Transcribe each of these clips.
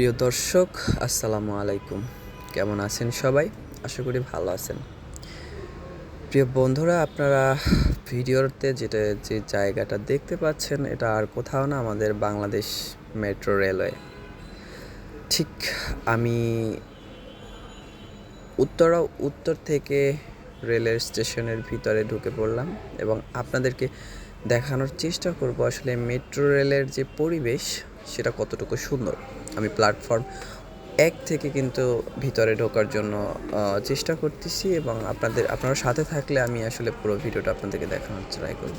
প্রিয় দর্শক, আসসালামু আলাইকুম। কেমন আছেন সবাই? আশা করি ভালো আছেন। প্রিয় বন্ধুরা, আপনারা ভিডিওতে যেটা, যে জায়গাটা দেখতে পাচ্ছেন, এটা আর কোথাও না আমাদের বাংলাদেশ মেট্রো রেলওয়ে। ঠিক আমি উত্তরা, উত্তর থেকে রেলের স্টেশনের ভিতরে ঢুকে পড়লাম এবং আপনাদেরকে দেখানোর চেষ্টা করব আসলে মেট্রো রেলের যে পরিবেশ, সেটা কতটুকু সুন্দর। আমি প্ল্যাটফর্ম এক থেকে কিন্তু ভিতরে ঢোকার জন্য চেষ্টা করতেছি এবং আপনাদের, আপনারা সাথে থাকলে আমি আসলে পুরো ভিডিওটা আপনাদেরকে দেখানোর ট্রাই করব।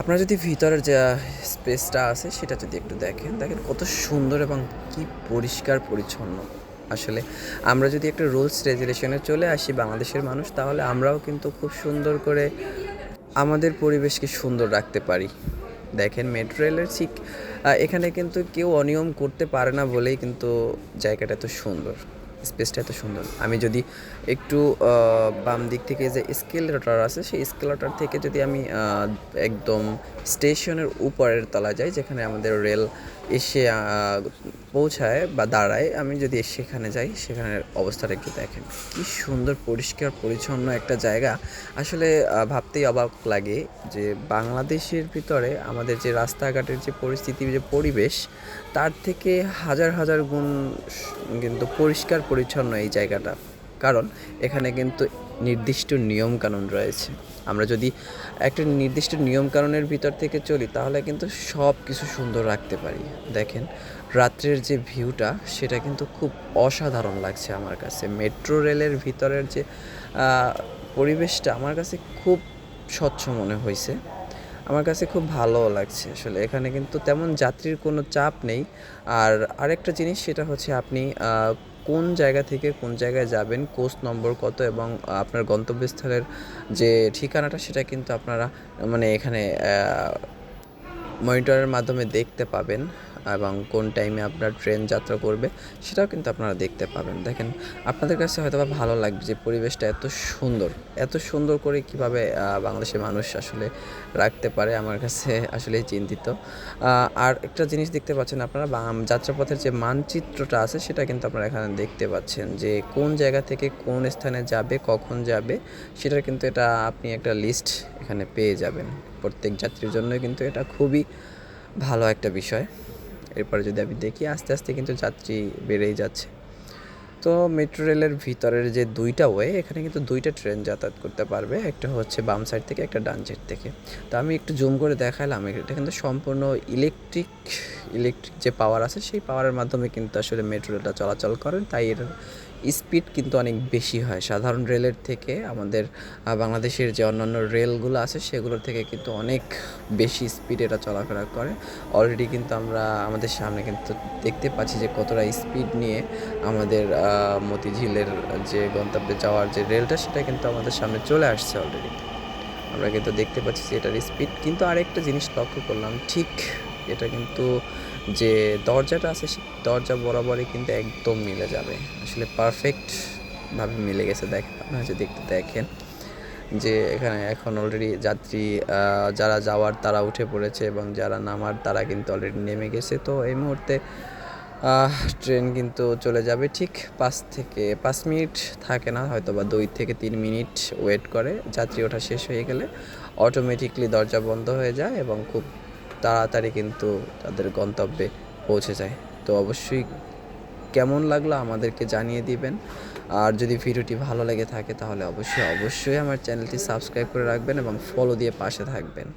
আপনারা যদি ভিতরের যে স্পেসটা আছে সেটা যদি একটু দেখেন দেখেন কত সুন্দর এবং কি পরিষ্কার পরিচ্ছন্ন। আসলে আমরা যদি একটা রুলস রেগুলেশনে চলে আসি বাংলাদেশের মানুষ, তাহলে আমরাও কিন্তু খুব সুন্দর করে আমাদের পরিবেশকে সুন্দর রাখতে পারি। দেখেন মেট্রো রেলের ঠিক এখানে কিন্তু কেউ অনিয়ম করতে পারে না বলেই কিন্তু জায়গাটা এত সুন্দর স্পেসটা এত সুন্দর। আমি যদি একটু বাম দিক থেকে যে স্কেল রটার আছে, সেই স্কেল স্কেলেটর থেকে যদি আমি একদম স্টেশনের উপরের তলা যাই, যেখানে আমাদের রেল এসে পৌঁছায় বা দাঁড়ায়, আমি যদি সেখানে যাই, সেখানের অবস্থাটা একটু দেখেন। কি সুন্দর, পরিষ্কার, পরিচ্ছন্ন একটা জায়গা। আসলে ভাবতেই অবাক লাগে যে বাংলাদেশের ভিতরে আমাদের যে রাস্তাঘাটের যে পরিস্থিতি, যে পরিবেশ, তার থেকে হাজার হাজার গুণ কিন্তু পরিষ্কার, পরিচ্ছন্ন এই জায়গাটা। কারণ, এখানে কিন্তু নির্দিষ্ট নিয়মকানুন রয়েছে। আমরা যদি একটা নির্দিষ্ট নিয়ম কানুনের ভিতর থেকে চলি, তাহলে কিন্তু সব কিছু সুন্দর রাখতে পারি। দেখেন, রাত্রের যে ভিউটা, সেটা কিন্তু খুব অসাধারণ লাগছে আমার কাছে। মেট্রো রেলের ভিতরের যে পরিবেশটা আমার কাছে খুব স্বচ্ছ মনে হয়েছে আমার কাছে খুব ভালো লাগছে আসলে। এখানে কিন্তু তেমন যাত্রীর কোনো চাপ নেই। আর আরেকটা জিনিস, সেটা হচ্ছে আপনি কোন জায়গা থেকে কোন জায়গায় যাবেন কোচ নম্বর কত এবং আপনার গন্তব্যস্থলের যে ঠিকানাটা সেটা কিন্তু আপনারা মানে এখানে মনিটরের মাধ্যমে দেখতে পাবেন। এবং কোন টাইমে আপনার ট্রেন যাত্রা করবে, সেটাও কিন্তু আপনারা দেখতে পাবেন। দেখেন, আপনাদের কাছে হয়তো ভালো লাগবে যে পরিবেশটা এত সুন্দর। এত সুন্দর করে কীভাবে বাংলাদেশের মানুষ আসলে রাখতে পারে আমার কাছে আসলেই চিন্তিত। আর একটা জিনিস দেখতে পাচ্ছেন আপনারা যাত্রাপথের যে মানচিত্রটা আছে, সেটা কিন্তু আপনারা এখানে দেখতে পাচ্ছেন যে কোন জায়গা থেকে কোন স্থানে যাবে, কখন যাবে, সেটার কিন্তু এটা আপনি একটা লিস্ট এখানে পেয়ে যাবেন। প্রত্যেক যাত্রীর জন্য কিন্তু এটা খুবই ভালো একটা বিষয়। এরপরে যদি আমি দেখি, আস্তে আস্তে কিন্তু যাত্রী বেড়েই যাচ্ছে। তো মেট্রো রেলের ভিতরের যে দুইটা ওয়ে, এখানে কিন্তু দুইটা ট্রেন যাতায়াত করতে পারবে। একটা হচ্ছে বাম সাইড থেকে, একটা ডান সাইড থেকে। তো আমি একটু জুম করে দেখালাম এটা কিন্তু সম্পূর্ণ ইলেকট্রিক ইলেকট্রিক যে পাওয়ার আছে, সেই পাওয়ারের মাধ্যমে কিন্তু আসলে মেট্রো রেলটা চলাচল করেন তাই এর স্পিড কিন্তু অনেক বেশি হয়। সাধারণ রেলের থেকে আমাদের বাংলাদেশের যে অন্যান্য রেলগুলো আছে, সেগুলোর থেকে কিন্তু অনেক বেশি স্পিড এটা চলাফেরা করে। অলরেডি কিন্তু আমরা, আমাদের সামনে কিন্তু দেখতে পাচ্ছি যে কতটা স্পিড নিয়ে আমাদের মতিঝিলের যে গন্তব্যে যাওয়ার যে রেলটা, সেটা কিন্তু আমাদের সামনে চলে আসছে অলরেডি আমরা কিন্তু দেখতে পাচ্ছি যে এটার স্পিড, কিন্তু আরেকটা জিনিস লক্ষ্য করলাম, ঠিক এটা কিন্তু যে দরজাটা আছে সে দরজা বরাবরই কিন্তু একদম মিলে যাবে। আসলে পারফেক্ট ভাবে মিলে গেছে। দেখেন আপনারা যদি একটু দেখেন যে এখানে এখন অলরেডি যাত্রী যারা যাওয়ার তারা উঠে পড়েছে এবং যারা নামার তারা কিন্তু অলরেডি নেমে গেছে। তো এই মুহূর্তে ট্রেন কিন্তু চলে যাবে। ঠিক পাঁচ থেকে পাঁচ মিনিট থাকে না হয়তো বা দুই থেকে তিন মিনিট ওয়েট করে। যাত্রী ওঠা শেষ হয়ে গেলে অটোমেটিকলি দরজা বন্ধ হয়ে যায় এবং খুব তাড়াতাড়ি কিন্তু তাদের গন্তব্যে পৌঁছে যায়। তো অবশ্যই কেমন লাগল আমাদেরকে জানিয়ে দিবেন। আর যদি ভিডিওটি ভালো লেগে থাকে তাহলে অবশ্যই অবশ্যই আমার চ্যানেলটি সাবস্ক্রাইব করে রাখবেন এবং ফলো দিয়ে পাশে থাকবেন।